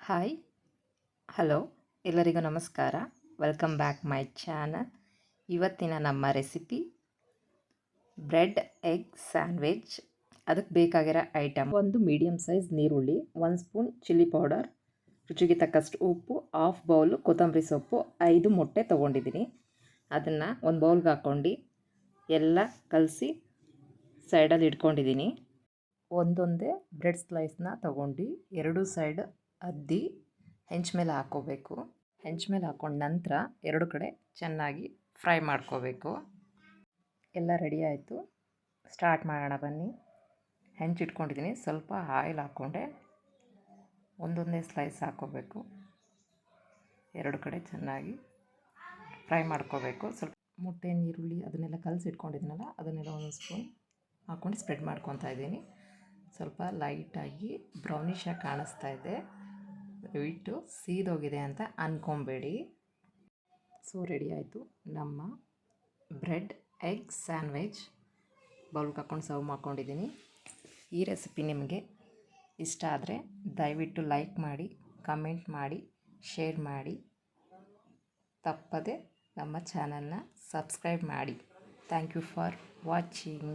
Hi hello ಎಲ್ಲರಿಗೂ ನಮಸ್ಕಾರ. Welcome back my channel ಇವತ್ತಿನ ನಮ್ಮ ರೆಸಿಪಿ ಬ್ರೆಡ್ ಎಗ್ ಸ್ಯಾಂಡ್ವಿಚ್ ಅದಕ್ಕೆ ಬೇಕಾಗಿರೋ ಐಟಮ್ ಒಂದು ಮೀಡಿಯಮ್ ಸೈಜ್ ನೀರುಳ್ಳಿ ಒಂದು ಸ್ಪೂನ್ ಚಿಲ್ಲಿ ಪೌಡರ್ ರುಚಿಗೆ ತಕ್ಕಷ್ಟು ಉಪ್ಪು ಹಾಫ್ ಬೌಲು ಕೊತ್ತಂಬರಿ ಸೊಪ್ಪು, ಐದು ಮೊಟ್ಟೆ ತೊಗೊಂಡಿದ್ದೀನಿ. ಅದನ್ನು ಒಂದು ಬೌಲ್ಗೆ ಹಾಕ್ಕೊಂಡು ಎಲ್ಲ ಕಲಸಿ ಸೈಡಲ್ಲಿ ಇಟ್ಕೊಂಡಿದ್ದೀನಿ. ಒಂದೊಂದೇ ಬ್ರೆಡ್ ಸ್ಲೈಸ್ನ ತಗೊಂಡು ಎರಡು ಸೈಡ್ ಅದ್ದಿ ಹೆಂಚ್ ಮೇಲೆ ಹಾಕ್ಕೋಬೇಕು ಹೆಂಚ್ ಮೇಲೆ ಹಾಕೊಂಡ ನಂತರ ಎರಡು ಕಡೆ ಚೆನ್ನಾಗಿ ಫ್ರೈ ಮಾಡ್ಕೋಬೇಕು. ಎಲ್ಲ ರೆಡಿ ಆಯಿತು. ಸ್ಟಾರ್ಟ್ ಮಾಡೋಣ ಬನ್ನಿ. ಹೆಂಚಿಟ್ಕೊಂಡಿದ್ದೀನಿ ಸ್ವಲ್ಪ ಆಯಿಲ್ ಹಾಕ್ಕೊಂಡೆ ಒಂದೊಂದೇ ಸ್ಲೈಸ್ ಹಾಕ್ಕೋಬೇಕು ಎರಡು ಕಡೆ ಚೆನ್ನಾಗಿ ಫ್ರೈ ಮಾಡ್ಕೋಬೇಕು. ಸ್ವಲ್ಪ ಮೊಟ್ಟೆ ನೀರುಳ್ಳಿ ಅದನ್ನೆಲ್ಲ ಕಲಸಿ ಇಟ್ಕೊಂಡಿದ್ದೀನಲ್ಲ ಅದನ್ನೆಲ್ಲ ಒಂದು ಸ್ಪೂನ್ ಹಾಕ್ಕೊಂಡು ಸ್ಪ್ರೆಡ್ ಮಾಡ್ಕೊತಾ ಇದ್ದೀನಿ. ಸ್ವಲ್ಪ ಲೈಟಾಗಿ ಬ್ರೌನಿಷಾಗಿ ಕಾಣಿಸ್ತಾ ಇದೆ. ದಯವಿಟ್ಟು ಸೀದೋಗಿದೆ ಅಂತ ಅಂದ್ಕೊಬೇಡಿ ಸೊ ರೆಡಿ ಆಯಿತು. ನಮ್ಮ ಬ್ರೆಡ್, ಎಗ್ ಸ್ಯಾಂಡ್ವಿಚ್ ಬೌಲ್ಗೆ ಹಾಕ್ಕೊಂಡು ಸರ್ವ್ ಮಾಡ್ಕೊಂಡಿದ್ದೀನಿ. ಈ ರೆಸಿಪಿ ನಿಮಗೆ ಇಷ್ಟ ಆದರೆ ದಯವಿಟ್ಟು ಲೈಕ್ ಮಾಡಿ, ಕಮೆಂಟ್ ಮಾಡಿ, ಶೇರ್ ಮಾಡಿ. ತಪ್ಪದೆ ನಮ್ಮ ಚಾನಲ್ನ ಸಬ್ಸ್ಕ್ರೈಬ್ ಮಾಡಿ. Thank you for watching